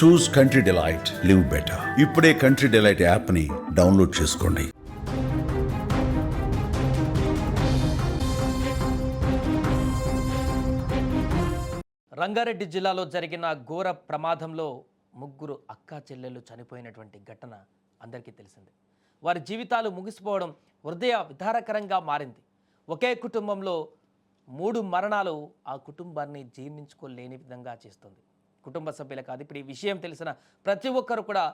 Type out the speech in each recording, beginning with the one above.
Choose country delight live better ఇప్పుడే country delight యాప్ని download చేసుకోండి. రంగారెడ్డి జిల్లాలో జరిగిన ఘోర ప్రమాదంలో ముగ్గురు అక్కా చెల్లెళ్ళు చనిపోయినటువంటి ఘటన అందరికీ తెలిసిందే. వారి జీవితాలు ముగిసిపోవడం హృదయ విధారకరంగా మారింది. ఒకే కుటుంబంలో మూడు మరణాలు ఆ కుటుంబాన్ని జీర్ణించుకోలేని విధంగా చేస్తుంది. కుటుంబ సభ్యులే కాదు. ఇప్పుడు ఈ విషయం తెలిసిన ప్రతి ఒక్కరు కూడా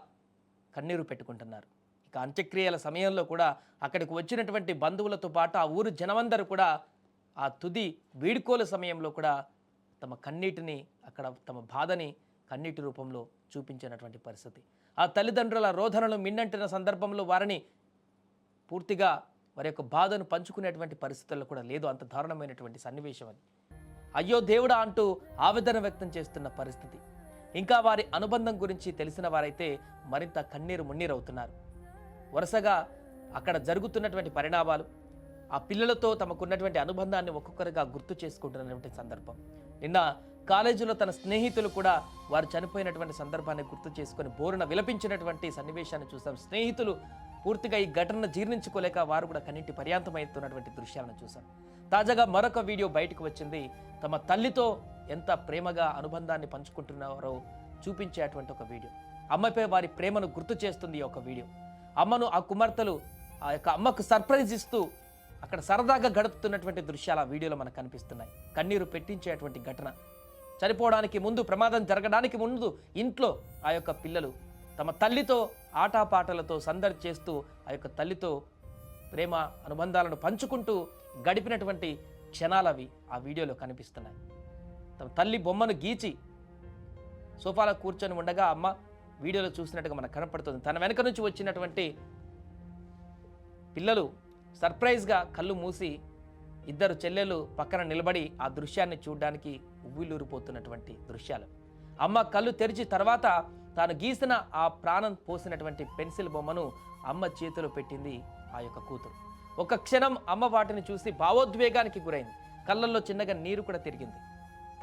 కన్నీరు పెట్టుకుంటున్నారు. ఇక అంత్యక్రియల సమయంలో కూడా అక్కడికి వచ్చినటువంటి బంధువులతో పాటు ఆ ఊరు జనమందరూ కూడా ఆ తుది వీడుకోల సమయంలో కూడా తమ కన్నీటిని అక్కడ తమ బాధని కన్నీటి రూపంలో చూపించినటువంటి పరిస్థితి. ఆ తల్లిదండ్రుల రోధనలు మిన్నంటిన సందర్భంలో వారిని పూర్తిగా వారి యొక్క బాధను పంచుకునేటువంటి పరిస్థితుల్లో కూడా లేదు. అంత దారుణమైనటువంటి సన్నివేశం అని అయ్యో దేవుడా అంటూ ఆవేదన వ్యక్తం చేస్తున్న పరిస్థితి. ఇంకా వారి అనుబంధం గురించి తెలిసిన వారైతే మరింత కన్నీరు మున్నీరవుతున్నారు వరుసగా అక్కడ జరుగుతున్నటువంటి పరిణామాలు ఆ పిల్లలతో తమకున్నటువంటి అనుబంధాన్ని ఒక్కొక్కరిగా గుర్తు చేసుకుంటున్నటువంటి సందర్భం. నిన్న కాలేజీలో తన స్నేహితులు కూడా వారు చనిపోయినటువంటి సందర్భాన్ని గుర్తు చేసుకొని బోరున విలపించినటువంటి సన్నివేశాన్ని చూసాం. స్నేహితులు పూర్తిగా ఈ ఘటనను జీర్ణించుకోలేక వారు కూడా కన్నింటి పర్యాంతమవుతున్నటువంటి దృశ్యాలను చూసాం తాజాగా మరొక వీడియో బయటకు వచ్చింది. తమ తల్లితో ఎంత ప్రేమగా అనుబంధాన్ని పంచుకుంటున్నారో చూపించేటువంటి ఒక వీడియో. అమ్మపై వారి ప్రేమను గుర్తు చేస్తుంది ఈ ఒక వీడియో. అమ్మను ఆ కుమార్తెలు ఆ యొక్క అమ్మకు సర్ప్రైజ్ ఇస్తూ అక్కడ సరదాగా గడుపుతున్నటువంటి దృశ్యాలు ఆ వీడియోలో మనకు కనిపిస్తున్నాయి. కన్నీరు పెట్టించేటువంటి ఘటన. చనిపోవడానికి ముందు ప్రమాదం జరగడానికి ముందు ఇంట్లో ఆ యొక్క పిల్లలు తమ తల్లితో ఆటపాటలతో సందడి చేస్తూ ఆ యొక్క తల్లితో ప్రేమ అనుబంధాలను పంచుకుంటూ గడిపినటువంటి క్షణాలు అవి ఆ వీడియోలో కనిపిస్తున్నాయి. తమ తల్లి బొమ్మను గీచి సోఫాలో కూర్చొని ఉండగా అమ్మ వీడియోలో చూసినట్టుగా మనకు కనపడుతుంది. తన వెనక నుంచి వచ్చినటువంటి పిల్లలు సర్ప్రైజ్గా కళ్ళు మూసి ఇద్దరు చెల్లెలు పక్కన నిలబడి ఆ దృశ్యాన్ని చూడడానికి ఉవ్విలూరిపోతున్నటువంటి దృశ్యాలు. అమ్మ కళ్ళు తెరిచి తర్వాత తాను గీసిన ఆ ప్రాణం పోసినటువంటి పెన్సిల్ బొమ్మను అమ్మ చేతిలో పెట్టింది ఆ యొక్క కూతురు. ఒక క్షణం అమ్మ వాటిని చూసి భావోద్వేగానికి గురైంది. కళ్ళల్లో చిన్నగా నీరు కూడా తిరిగింది.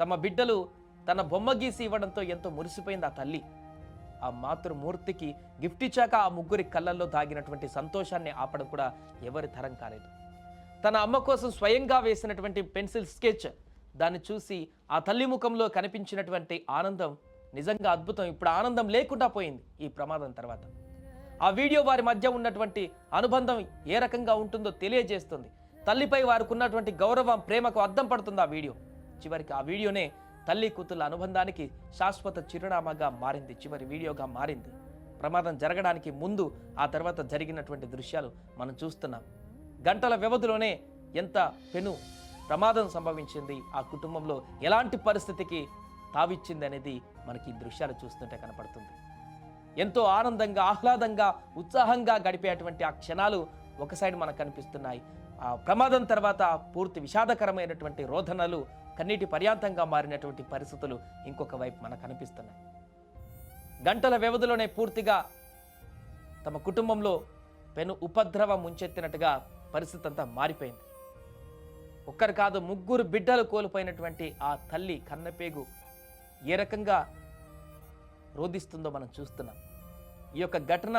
తమ బిడ్డలు తన బొమ్మ గీసి ఇవ్వడంతో ఎంతో మురిసిపోయింది ఆ తల్లి. ఆ మాతృమూర్తికి గిఫ్ట్ ఇచ్చాక ఆ ముగ్గురి కళ్ళల్లో దాగినటువంటి సంతోషాన్ని ఆపడం కూడా ఎవరి తరం కాలేదు. తన అమ్మ కోసం స్వయంగా వేసినటువంటి పెన్సిల్ స్కెచ్ దాన్ని చూసి ఆ తల్లి ముఖంలో కనిపించినటువంటి ఆనందం నిజంగా అద్భుతం. ఇప్పుడు ఆనందం లేకుండా పోయింది ఈ ప్రమాదం తర్వాత. ఆ వీడియో వారి మధ్య ఉన్నటువంటి అనుబంధం ఏ రకంగా ఉంటుందో తెలియజేస్తుంది. తల్లిపై వారికి ఉన్నటువంటి గౌరవం ప్రేమకు అద్దం పడుతుంది ఆ వీడియో. చివరికి ఆ వీడియోనే తల్లి కూతుళ్ళ అనుబంధానికి శాశ్వత చిరునామాగా మారింది చివరి వీడియోగా మారింది. ప్రమాదం జరగడానికి ముందు ఆ తర్వాత జరిగినటువంటి దృశ్యాలు మనం చూస్తున్నాం. గంటల వ్యవధిలోనే ఎంత పెను ప్రమాదం సంభవించింది ఆ కుటుంబంలో. ఎలాంటి పరిస్థితికి తావిచ్చింది అనేది మనకి ఈ దృశ్యాలు చూస్తుంటే కనపడుతుంది. ఎంతో ఆనందంగా ఆహ్లాదంగా ఉత్సాహంగా గడిపేటువంటి ఆ క్షణాలు ఒక సైడ్ మనకు కనిపిస్తున్నాయి. ఆ ప్రమాదం తర్వాత పూర్తి విషాదకరమైనటువంటి రోధనలు కన్నీటి పర్యాంతంగా మారినటువంటి పరిస్థితులు ఇంకొక వైపు మనకు కనిపిస్తున్నాయి. గంటల వ్యవధిలోనే పూర్తిగా తమ కుటుంబంలో పెను ఉపద్రవం ముంచెత్తినట్టుగా పరిస్థితి అంతా మారిపోయింది. ఒక్కరు కాదు ముగ్గురు బిడ్డలు కోల్పోయినటువంటి ఆ తల్లి కన్నపేగు ఏ రకంగా రోధిస్తుందో మనం చూస్తున్నాం. ఈ యొక్క ఘటన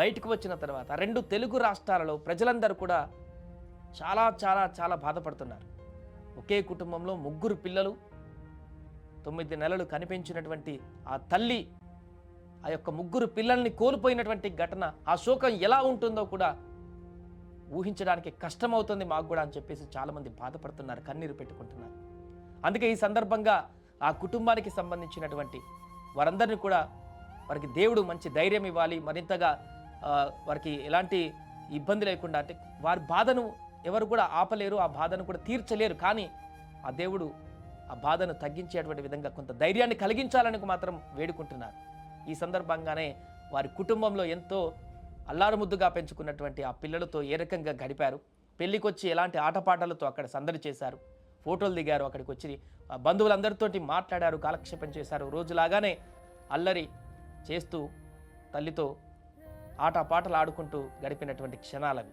బయటకు వచ్చిన తర్వాత రెండు తెలుగు రాష్ట్రాలలో ప్రజలందరూ కూడా చాలా చాలా చాలా బాధపడుతున్నారు. ఒకే కుటుంబంలో ముగ్గురు పిల్లలు తొమ్మిది నెలలు కనిపించినటువంటి ఆ తల్లి ఆ యొక్క ముగ్గురు పిల్లల్ని కోల్పోయినటువంటి ఘటన ఆ శోకం ఎలా ఉంటుందో కూడా ఊహించడానికి కష్టమవుతుంది మాకు కూడా అని చెప్పేసి చాలామంది బాధపడుతున్నారు కన్నీరు పెట్టుకుంటున్నారు. అందుకే ఈ సందర్భంగా ఆ కుటుంబానికి సంబంధించినటువంటి వారందరినీ కూడా వారికి దేవుడు మంచి ధైర్యం ఇవ్వాలి. మరింతగా వారికి ఎలాంటి ఇబ్బంది లేకుండా అంటే వారి బాధను ఎవరు కూడా ఆపలేరు ఆ బాధను కూడా తీర్చలేరు. కానీ ఆ దేవుడు ఆ బాధను తగ్గించేటువంటి విధంగా కొంత ధైర్యాన్ని కలిగించాలని మాత్రం వేడుకుంటున్నారు. ఈ సందర్భంగానే వారి కుటుంబంలో ఎంతో అల్లారుముద్దుగా పెంచుకున్నటువంటి ఆ పిల్లలతో ఏ రకంగా గడిపారు. పెళ్ళికొచ్చి ఎలాంటి ఆటపాటలతో అక్కడ సందడి చేశారు. ఫోటోలు దిగారు అక్కడికి వచ్చి బంధువులందరితో బంధువులందరితోటి మాట్లాడారు కాలక్షేపం చేశారు. రోజులాగానే అల్లరి చేస్తూ తల్లితో ఆటపాటలు ఆడుకుంటూ గడిపినటువంటి క్షణాలవి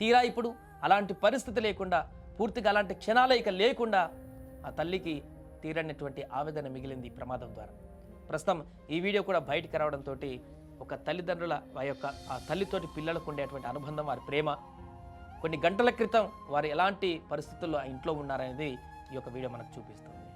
తీరా ఇప్పుడు అలాంటి పరిస్థితి లేకుండా పూర్తిగా అలాంటి క్షణాలే ఇక లేకుండా ఆ తల్లికి తీరనటువంటి ఆవేదన మిగిలింది ప్రమాదం ద్వారా. ప్రస్తుతం ఈ వీడియో కూడా బయటికి రావడంతో ఒక తల్లిదండ్రుల ఆ యొక్క ఆ తల్లితోటి పిల్లలకు ఉండేటువంటి అనుబంధం వారి ప్రేమ కొన్ని గంటల క్రితం వారు ఎలాంటి పరిస్థితుల్లో ఇంట్లో ఉన్నారనేది ఈ యొక్క వీడియో మనకు చూపిస్తుంది.